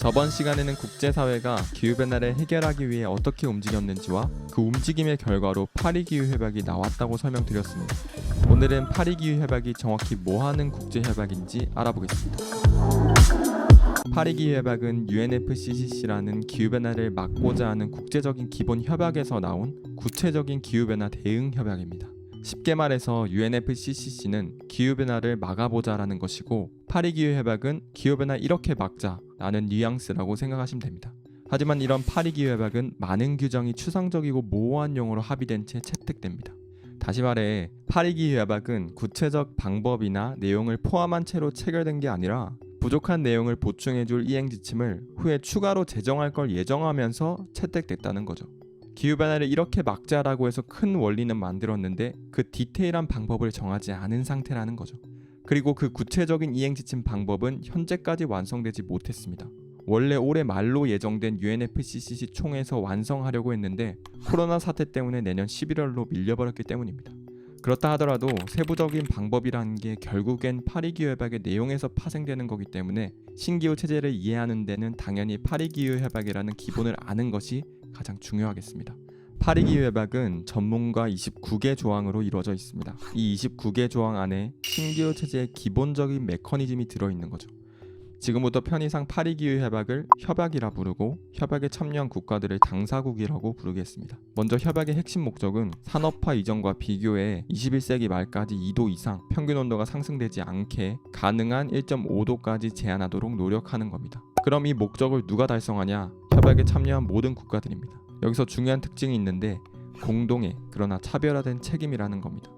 저번 시간에는 국제사회가 기후변화를 해결하기 위해 어떻게 움직였는지와 그 움직임의 결과로 파리기후협약이 나왔다고 설명드렸습니다. 오늘은 파리기후협약이 정확히 뭐하는 국제협약인지 알아보겠습니다. 파리기후협약은 UNFCCC라는 기후변화를 막고자 하는 국제적인 기본 협약에서 나온 구체적인 기후변화 대응 협약입니다. 쉽게 말해서 UNFCCC는 기후변화를 막아보자라는 것이고 파리 기후협약은 기후변화 이렇게 막자라는 뉘앙스라고 생각하시면 됩니다. 하지만 이런 파리 기후협약은 많은 규정이 추상적이고 모호한 용어로 합의된 채 채택됩니다. 다시 말해 파리 기후협약은 구체적 방법이나 내용을 포함한 채로 체결된 게 아니라 부족한 내용을 보충해줄 이행 지침을 후에 추가로 제정할 걸 예정하면서 채택됐다는 거죠. 기후변화를 이렇게 막자라고 해서 큰 원리는 만들었는데 그 디테일한 방법을 정하지 않은 상태라는 거죠. 그리고 그 구체적인 이행 지침 방법은 현재까지 완성되지 못했습니다. 원래 올해 말로 예정된 UNFCCC 총회에서 완성하려고 했는데 코로나 사태 때문에 내년 11월로 밀려버렸기 때문입니다. 그렇다 하더라도 세부적인 방법이라는 게 결국엔 파리 기후 협약의 내용에서 파생되는 거기 때문에 신기후 체제를 이해하는 데는 당연히 파리 기후 협약이라는 기본을 아는 것이 가장 중요하겠습니다. 파리기후 협약은 전문가 29개 조항으로 이루어져 있습니다. 이 29개 조항 안에 신기후 체제의 기본적인 메커니즘이 들어 있는 거죠. 지금부터 편의상 파리기후 협약을 협약이라 부르고 협약에 참여한 국가들을 당사국이라고 부르겠습니다. 먼저 협약의 핵심 목적은 산업화 이전과 비교해 21세기 말까지 2도 이상 평균 온도가 상승되지 않게 가능한 1.5도까지 제한하도록 노력하는 겁니다. 그럼 이 목적을 누가 달성하냐? 협약에 참여한 모든 국가들입니다. 여기서 중요한 특징이 있는데 공동의 그러나 차별화된 책임이라는 겁니다.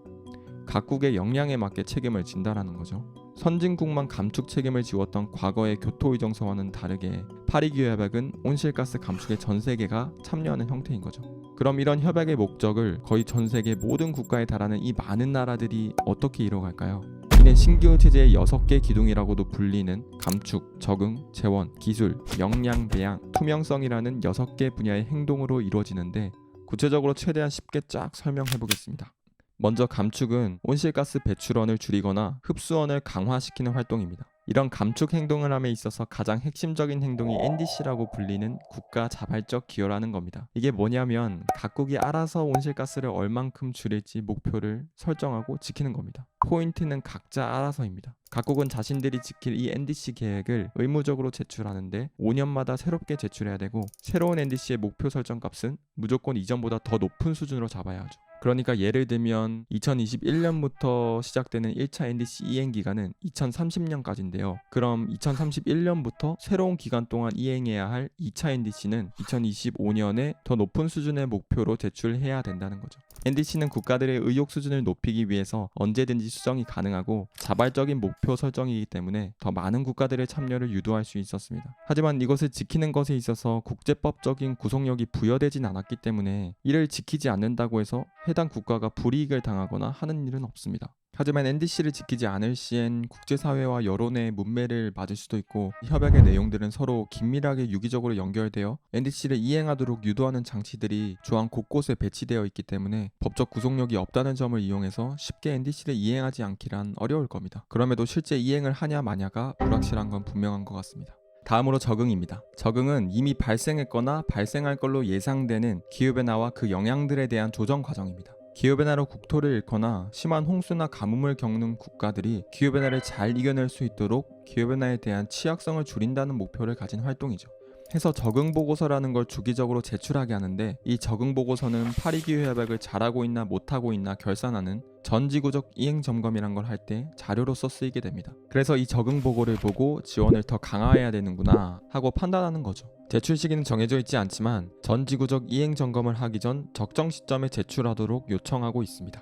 각국의 역량에 맞게 책임을 진다라는 거죠. 선진국만 감축 책임을 지웠던 과거의 교토의정서와는 다르게 파리기후협약은 온실가스 감축에 전 세계가 참여하는 형태인 거죠. 그럼 이런 협약의 목적을 거의 전 세계 모든 국가에 달하는 이 많은 나라들이 어떻게 이뤄갈까요? 이는 신기후 체제의 6개 기둥이라고도 불리는 감축, 적응, 재원, 기술, 역량, 배양, 투명성이라는 6개 분야의 행동으로 이루어지는데 구체적으로 최대한 쉽게 쫙 설명해 보겠습니다. 먼저 감축은 온실가스 배출원을 줄이거나 흡수원을 강화시키는 활동입니다. 이런 감축 행동을 함에 있어서 가장 핵심적인 행동이 NDC라고 불리는 국가 자발적 기여라는 겁니다. 이게 뭐냐면 각국이 알아서 온실가스를 얼만큼 줄일지 목표를 설정하고 지키는 겁니다. 포인트는 각자 알아서입니다. 각국은 자신들이 지킬 이 NDC 계획을 의무적으로 제출하는데 5년마다 새롭게 제출해야 되고 새로운 NDC의 목표 설정 값은 무조건 이전보다 더 높은 수준으로 잡아야 하죠. 그러니까 예를 들면 2021년부터 시작되는 1차 NDC 이행 기간은 2030년까지인데요. 그럼 2031년부터 새로운 기간 동안 이행해야 할 2차 NDC는 2025년에 더 높은 수준의 목표로 제출해야 된다는 거죠. NDC는 국가들의 의욕 수준을 높이기 위해서 언제든지 수정이 가능하고 자발적인 목표 설정이기 때문에 더 많은 국가들의 참여를 유도할 수 있었습니다. 하지만 이것을 지키는 것에 있어서 국제법적인 구속력이 부여되진 않았기 때문에 이를 지키지 않는다고 해서 해당 국가가 불이익을 당하거나 하는 일은 없습니다. 하지만 NDC를 지키지 않을 시엔 국제사회와 여론의 문매를 맞을 수도 있고 이 협약의 내용들은 서로 긴밀하게 유기적으로 연결되어 NDC를 이행하도록 유도하는 장치들이 조항 곳곳에 배치되어 있기 때문에 법적 구속력이 없다는 점을 이용해서 쉽게 NDC를 이행하지 않기란 어려울 겁니다. 그럼에도 실제 이행을 하냐 마냐가 불확실한 건 분명한 것 같습니다. 다음으로 적응입니다. 적응은 이미 발생했거나 발생할 걸로 예상되는 기후변화와 그 영향들에 대한 조정 과정입니다. 기후변화로 국토를 잃거나 심한 홍수나 가뭄을 겪는 국가들이 기후변화를 잘 이겨낼 수 있도록 기후변화에 대한 취약성을 줄인다는 목표를 가진 활동이죠. 해서 적응 보고서라는 걸 주기적으로 제출하게 하는데 이 적응 보고서는 파리 기후 협약을 잘하고 있나 못하고 있나 결산하는 전지구적 이행 점검이란 걸 할 때 자료로서 쓰이게 됩니다. 그래서 이 적응 보고를 보고 지원을 더 강화해야 되는구나 하고 판단하는 거죠. 제출 시기는 정해져 있지 않지만 전지구적 이행 점검을 하기 전 적정 시점에 제출하도록 요청하고 있습니다.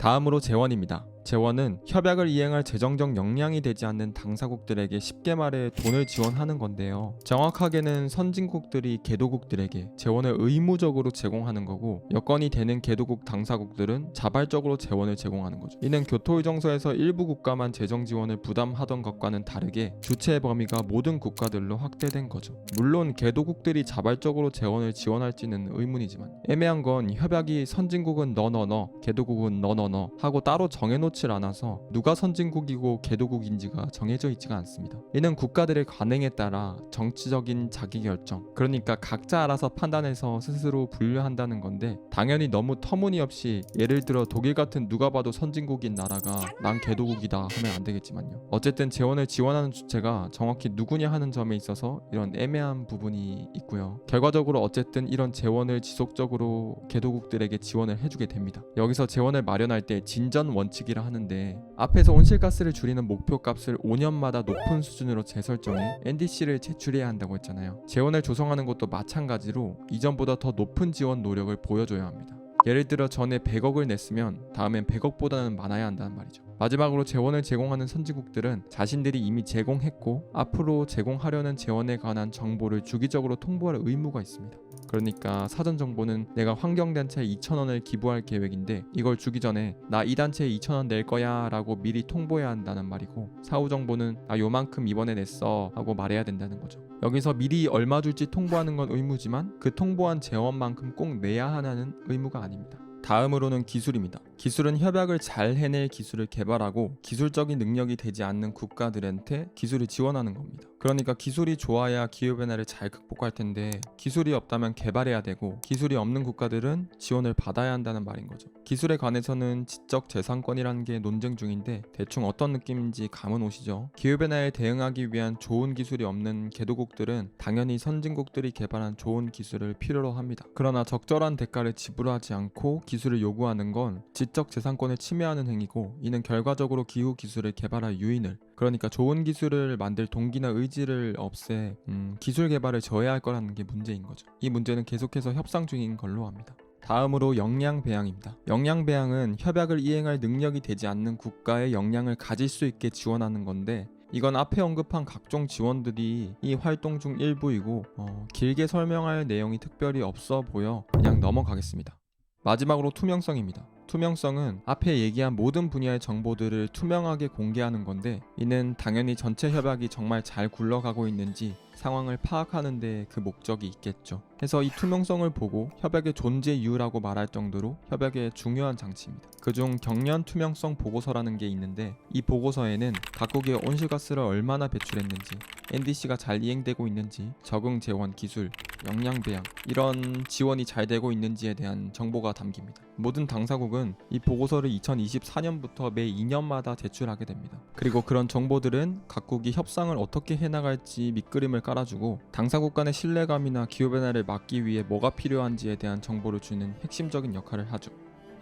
다음으로 재원입니다. 재원은 협약을 이행할 재정적 역량이 되지 않는 당사국들에게 쉽게 말해 돈을 지원하는 건데요. 정확하게는 선진국들이 개도국들에게 재원을 의무적으로 제공하는 거고 여건이 되는 개도국 당사국들은 자발적으로 재원을 제공하는 거죠. 이는 교토의정서에서 일부 국가만 재정 지원을 부담하던 것과는 다르게 주체의 범위가 모든 국가들로 확대된 거죠. 물론 개도국들이 자발적으로 재원을 지원할지는 의문이지만 애매한 건 협약이 선진국은 너너너, 개도국은 너너너 하고 따로 정해놓 그렇질 않아서 누가 선진국이고 개도국인지가 정해져 있지가 않습니다. 이는 국가들의 관행에 따라 정치적인 자기결정, 그러니까 각자 알아서 판단해서 스스로 분류한다는 건데 당연히 너무 터무니없이 예를 들어 독일 같은 누가 봐도 선진국인 나라가 난 개도국이다 하면 안 되겠지만요. 어쨌든 재원을 지원하는 주체가 정확히 누구냐 하는 점에 있어서 이런 애매한 부분이 있고요. 결과적으로 어쨌든 이런 재원을 지속적으로 개도국들에게 지원을 해주게 됩니다. 여기서 재원을 마련할 때 진전 원칙이라 하는데 앞에서 온실가스를 줄이는 목표값을 5년마다 높은 수준으로 재설정해 NDC를 제출해야 한다고 했잖아요. 재원을 조성하는 것도 마찬가지로 이전보다 더 높은 지원 노력을 보여줘야 합니다. 예를 들어 전에 100억을 냈으면 다음엔 100억보다는 많아야 한다는 말이죠. 마지막으로 재원을 제공하는 선진국들은 자신들이 이미 제공했고 앞으로 제공하려는 재원에 관한 정보를 주기적으로 통보할 의무가 있습니다. 그러니까 사전 정보는 내가 환경단체에 2천원을 기부할 계획인데 이걸 주기 전에 나 이 단체에 2천원 낼 거야 라고 미리 통보해야 한다는 말이고 사후 정보는 나 요만큼 이번에 냈어 하고 말해야 된다는 거죠. 여기서 미리 얼마 줄지 통보하는 건 의무지만 그 통보한 재원만큼 꼭 내야 하는 의무가 아닙니다. 다음으로는 기술입니다. 기술은 협약을 잘 해낼 기술을 개발하고 기술적인 능력이 되지 않는 국가들한테 기술을 지원하는 겁니다. 그러니까 기술이 좋아야 기후 변화를 잘 극복할 텐데 기술이 없다면 개발해야 되고 기술이 없는 국가들은 지원을 받아야 한다는 말인 거죠. 기술에 관해서는 지적 재산권이라는 게 논쟁 중인데 대충 어떤 느낌인지 감은 오시죠? 기후 변화에 대응하기 위한 좋은 기술이 없는 개도국들은 당연히 선진국들이 개발한 좋은 기술을 필요로 합니다. 그러나 적절한 대가를 지불하지 않고 기술을 요구하는 건 지적 재산권을 침해하는 행위고 이는 결과적으로 기후 기술을 개발할 유인을 그러니까 좋은 기술을 만들 동기나 의지를 없애 음, 기술 개발을 저해할 거라는 게 문제인 거죠. 이 문제는 계속해서 협상 중인 걸로 합니다. 다음으로 역량 배양입니다. 역량 배양은 협약을 이행할 능력이 되지 않는 국가의 역량을 가질 수 있게 지원하는 건데 이건 앞에 언급한 각종 지원들이 이 활동 중 일부이고 어, 길게 설명할 내용이 특별히 없어 보여 그냥 넘어가겠습니다. 마지막으로 투명성입니다. 투명성은 앞에 얘기한 모든 분야의 정보들을 투명하게 공개하는 건데 이는 당연히 전체 협약이 정말 잘 굴러가고 있는지 상황을 파악하는 데 그 목적이 있겠죠. 해서 이 투명성을 보고 협약의 존재 이유라고 말할 정도로 협약의 중요한 장치입니다. 그중 경련 투명성 보고서라는 게 있는데 이 보고서에는 각국이 온실가스를 얼마나 배출했는지, NDC가 잘 이행되고 있는지, 적응 재원 기술, 역량 배양 이런 지원이 잘 되고 있는지에 대한 정보가 담깁니다. 모든 당사국은 이 보고서를 2024년부터 매 2년마다 제출하게 됩니다. 그리고 그런 정보들은 각국이 협상을 어떻게 해나갈지 밑그림을 깔아주고 당사국 간의 신뢰감이나 기후 변화를 막기 위해 뭐가 필요한지에 대한 정보를 주는 핵심적인 역할을 하죠.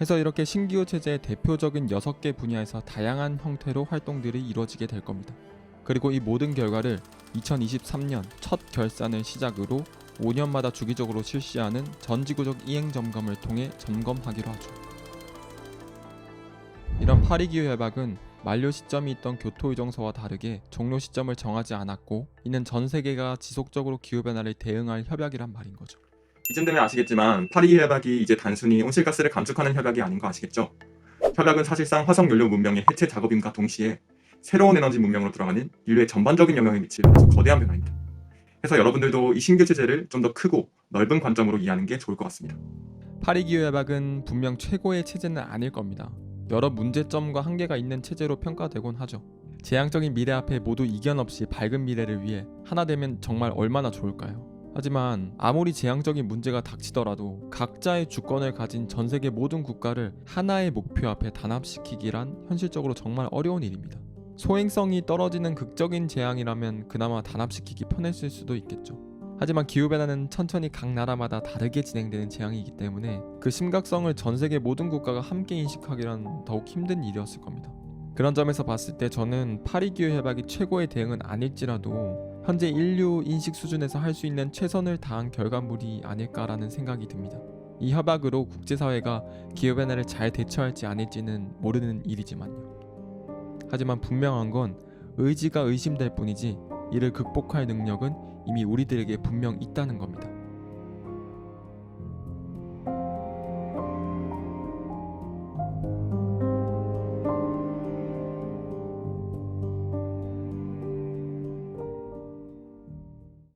해서 이렇게 신기후 체제의 대표적인 6개 분야에서 다양한 형태로 활동들이 이루어지게 될 겁니다. 그리고 이 모든 결과를 2023년 첫 결산을 시작으로 5년마다 주기적으로 실시하는 전지구적 이행 점검을 통해 점검하기로 하죠. 이런 파리기후 협약은 만료 시점이 있던 교토 의정서와 다르게 종료 시점을 정하지 않았고 이는 전 세계가 지속적으로 기후 변화를 대응할 협약이란 말인 거죠. 이쯤 되면 아시겠지만 파리 협약이 이제 단순히 온실가스를 감축하는 협약이 아닌 거 아시겠죠? 협약은 사실상 화석연료 문명의 해체 작업임과 동시에 새로운 에너지 문명으로 들어가는 인류의 전반적인 영향을 미칠 아주 거대한 변화입니다. 그래서 여러분들도 이 신규 체제를 좀 더 크고 넓은 관점으로 이해하는 게 좋을 것 같습니다. 파리 기후 협약은 분명 최고의 체제는 아닐 겁니다. 여러 문제점과 한계가 있는 체제로 평가되곤 하죠. 재앙적인 미래 앞에 모두 이견 없이 밝은 미래를 위해 하나 되면 정말 얼마나 좋을까요? 하지만 아무리 재앙적인 문제가 닥치더라도 각자의 주권을 가진 전 세계 모든 국가를 하나의 목표 앞에 단합시키기란 현실적으로 정말 어려운 일입니다. 소행성이 떨어지는 극적인 재앙이라면 그나마 단합시키기 편했을 수도 있겠죠. 하지만 기후변화는 천천히 각 나라마다 다르게 진행되는 재앙이기 때문에 그 심각성을 전 세계 모든 국가가 함께 인식하기란 더욱 힘든 일이었을 겁니다. 그런 점에서 봤을 때 저는 파리 기후 협약이 최고의 대응은 아닐지라도 현재 인류 인식 수준에서 할 수 있는 최선을 다한 결과물이 아닐까라는 생각이 듭니다. 이 협약으로 국제사회가 기후변화를 잘 대처할지 아닐지는 모르는 일이지만요. 하지만 분명한 건 의지가 의심될 뿐이지 이를 극복할 능력은 이미 우리들에게 분명 있다는 겁니다.